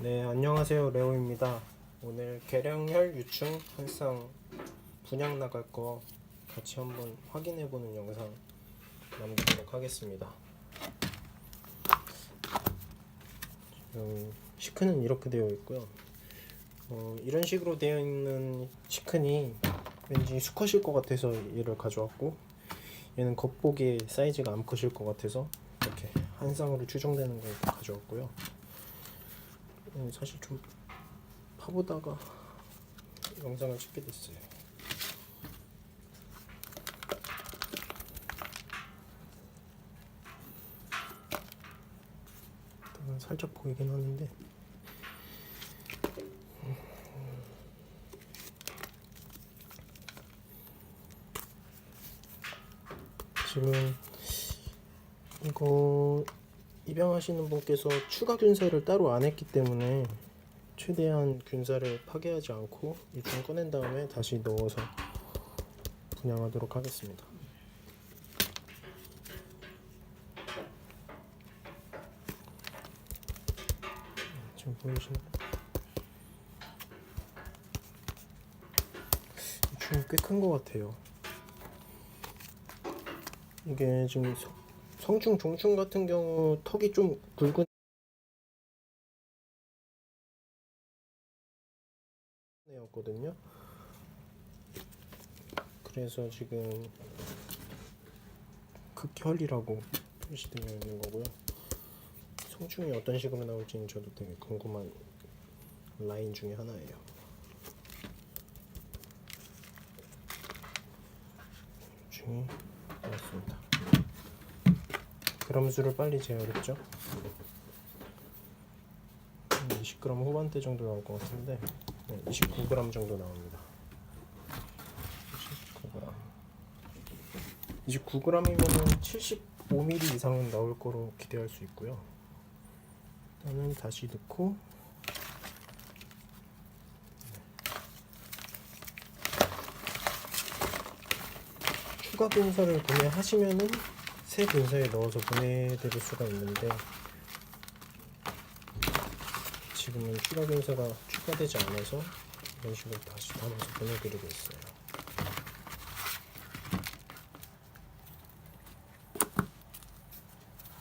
네, 안녕하세요. 레오입니다. 오늘 계량혈 유충 한쌍 분양 나갈 거 같이 한번 확인해 보는 영상 남기도록 하겠습니다. 지금 시크는 이렇게 되어 있고요. 어, 이런 식으로 되어 있는 시큰이 왠지 수컷일 것 같아서 얘를 가져왔고 얘는 겉보기에 사이즈가 암컷일 것 같아서 이렇게 한 쌍으로 추정되는 걸 가져왔고요. 음, 사실 좀 파보다가 영상을 찍게 됐어요. 일단은 살짝 보이긴 하는데 지금 이거 입양하시는 분께서 추가 균사를 따로 안 했기 때문에 최대한 균사를 파괴하지 않고 이중 꺼낸 다음에 다시 넣어서 분양하도록 하겠습니다. 지금 보이시나요? 이중 꽤큰 것 같아요. 이게 지금 성- 성충 종충 같은 경우 턱이 좀 굵은 애였거든요. 그래서 지금 극혈이라고 표시되어 있는 거고요. 성충이 어떤 식으로 나올지는 저도 되게 궁금한 라인 중에 하나예요. 중이 나왔습니다. 그람 수를 빨리 재야겠죠? 20g 후반대 정도 나올 것 같은데 네, 29g 정도 나옵니다. 29g. 29g이면 75mm 이상은 나올 거로 기대할 수 있고요. 일단은 다시 넣고 추가 분사를 구매하시면은 새 분사에 넣어서 보내드릴 수가 있는데 지금은 추가 분사가 추가되지 않아서 이런 식으로 다시 담아서 보내드리고 있어요.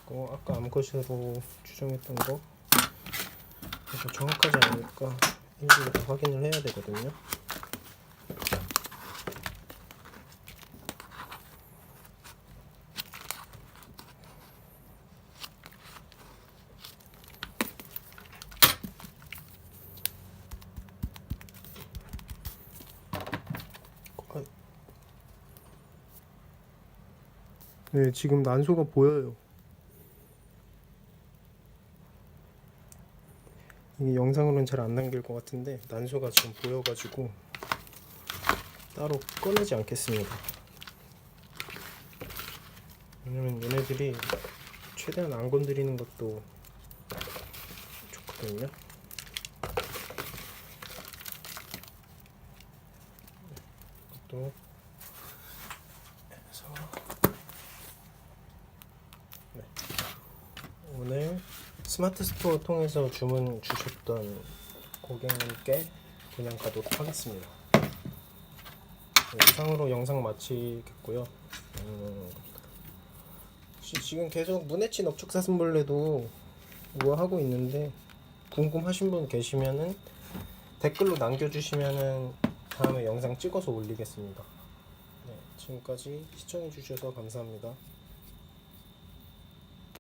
어, 아까 암컷으로 추정했던 거 정확하지 않으니까 일일이 다 확인을 해야 되거든요. 아. 네, 지금 난소가 보여요. 이게 영상으로는 잘 안 남길 것 같은데 난소가 지금 보여가지고 따로 꺼내지 않겠습니다. 왜냐면 얘네들이 최대한 안 건드리는 것도 좋거든요. 또 해서 네. 오늘 스마트 스토어 통해서 주문 주셨던 고객님께 그냥 가도록 하겠습니다. 네, 이상으로 영상 마치겠고요. 음, 지- 지금 계속 문해치 넙축사슴벌레도 우아하고 있는데 궁금하신 분 계시면은 댓글로 남겨주시면은 다음에 영상 찍어서 올리겠습니다. 네, 지금까지 시청해 주셔서 감사합니다.